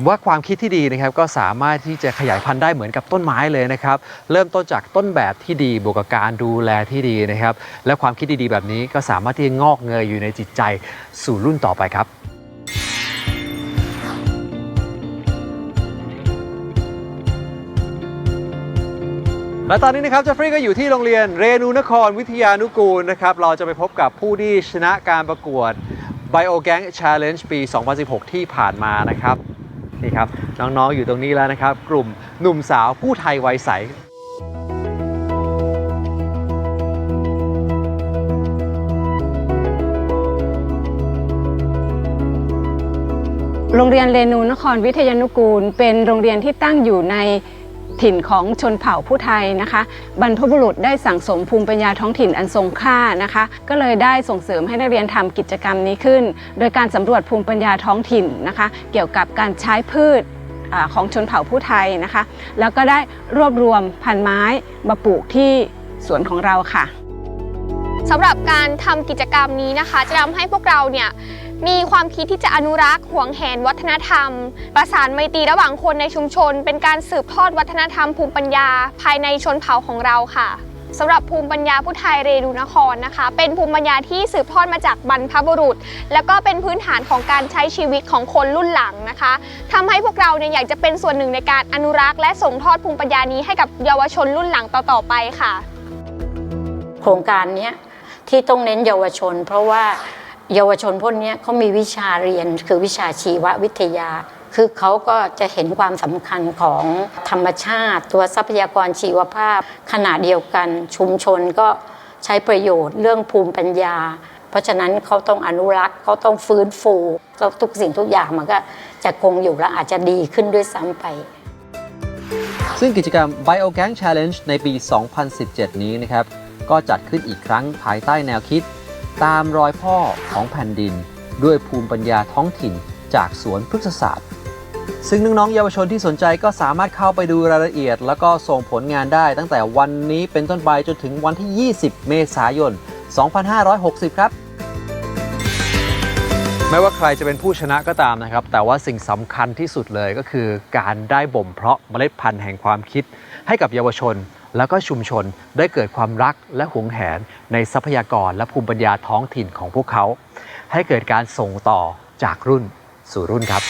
ผมว่าความคิดที่ดีนะครับก็สามารถที่จะขยายพันธุ์ได้เหมือนกับต้นไม้เลยนะครับ เริ่มต้นจากต้นแบบที่ดีบวกกับการดูแลที่ดีนะครับ และความคิดดีๆ แบบนี้ก็สามารถที่จะงอกเงยอยู่ในจิตใจสู่รุ่นต่อไปครับและตอนนี้นะครับเจฟฟรีย์ก็อยู่ที่โรงเรียนเรนูนครวิทยานุกูลนะครับ เราจะไปพบกับผู้ที่ชนะการประกวด Biogang Challenge ปี 2016 ที่ผ่านมานะครับ นี่ครับน้องๆอยู่ตรงนี้แล้วนะครับ กลุ่มหนุ่มสาวผู้ไทยวัยใสโรงเรียนเรนูนครวิทยานุกูล เป็นโรงเรียนที่ตั้งอยู่ใน ถิ่นของชนเผ่าผู้ไทยนะคะ บรรพบุรุษได้สั่งสมภูมิปัญญาท้องถิ่นอันทรงค่านะคะ ก็เลยได้ส่งเสริมให้นักเรียนทำกิจกรรมนี้ขึ้น โดยการสำรวจภูมิปัญญาท้องถิ่นนะคะ เกี่ยวกับการใช้พืชอของชนเผ่าผู้ไทยนะคะ แล้วก็ได้รวบรวมพันไม้มาปลูกที่สวนของเราค่ะสำหรับการทำกิจกรรมนี้นะคะ จะทำให้พวกเราเนี่ย มีความคิดที่จะอนุรักษ์ห่วงแหนวัฒนธรรม ประสานไมตรีระหว่างคนในชุมชน เป็นการสืบทอดวัฒนธรรมภูมิปัญญาภายในชนเผ่าของเราค่ะสำหรับภูมิปัญญาผู้ไทยเรดูนครนะคะ เป็นภูมิปัญญาที่สืบทอดมาจากบรรพบุรุษ แล้วก็เป็นพื้นฐานของการใช้ชีวิตของคนรุ่นหลังนะคะทำให้พวกเราเนี่ยอยากจะเป็นส่วนหนึ่งในการอนุรักษ์ และส่งทอดภูมิปัญญานี้ให้กับเยาวชนรุ่นหลังต่อๆไปค่ะ โครงการนี้ที่ต้องเน้นเยาวชน เพราะว่า เยาวชนพวกนี้เขามีวิชาเรียนคือวิชาชีววิทยา คือเขาก็จะเห็นความสำคัญของธรรมชาติ ตัวทรัพยากรชีวภาพ ขณะเดียวกันชุมชนก็ใช้ประโยชน์เรื่องภูมิปัญญา เพราะฉะนั้นเขาต้องอนุรักษ์เขาต้องฟื้นฟูแล้วทุกสิ่งทุกอย่างมันก็จะคงอยู่และอาจจะดีขึ้นด้วยซ้ำไปซึ่งกิจกรรม Biogang Challenge ในปี 2017 นี้นะครับ ก็จัดขึ้นอีกครั้งภายใต้แนวคิด ตามรอยพ่อของแผ่นดิน ด้วยภูมิปัญญาท้องถิ่นจากสวนพฤกษศาสตร์ ซึ่งน้องๆเยาวชนที่สนใจก็สามารถเข้าไปดูรายละเอียด แล้วก็ส่งผลงานได้ตั้งแต่วันนี้เป็นต้นไปจนถึงวันที่ 20 เมษายน 2560 ครับไม่ว่าใครจะเป็นผู้ชนะก็ตามนะครับ แต่ว่าสิ่งสำคัญที่สุดเลยก็คือการได้บ่มเพาะเมล็ดพันธุ์แห่งความคิดให้กับเยาวชน แล้วก็ชุมชนได้เกิดความรักและหวงแหนในทรัพยากรและภูมิปัญญาท้องถิ่นของพวกเขา ให้เกิดการส่งต่อจากรุ่นสู่รุ่นครับ